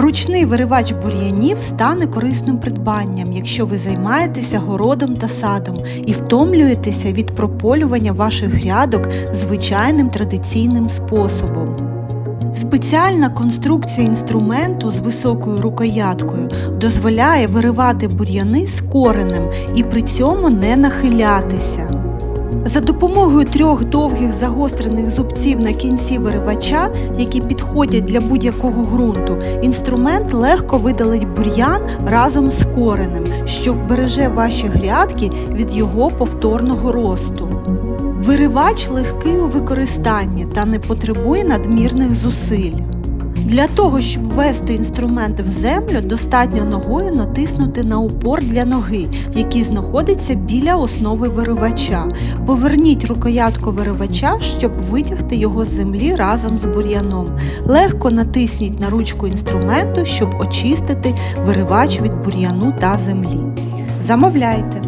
Ручний виривач бур'янів стане корисним придбанням, якщо ви займаєтеся городом та садом і втомлюєтеся від прополювання ваших грядок звичайним традиційним способом. Спеціальна конструкція інструменту з високою рукояткою дозволяє виривати бур'яни з коренем і при цьому не нахилятися. За допомогою трьох довгих загострених зубців на кінці виривача, які підходять для будь-якого ґрунту, інструмент легко видалить бур'ян разом з коренем, що вбереже ваші грядки від його повторного росту. Виривач легкий у використанні та не потребує надмірних зусиль. Для того, щоб ввести інструмент в землю, достатньо ногою натиснути на упор для ноги, який знаходиться біля основи виривача. Поверніть рукоятку виривача, щоб витягти його з землі разом з бур'яном. Легко натисніть на ручку інструменту, щоб очистити виривач від бур'яну та землі. Замовляйте!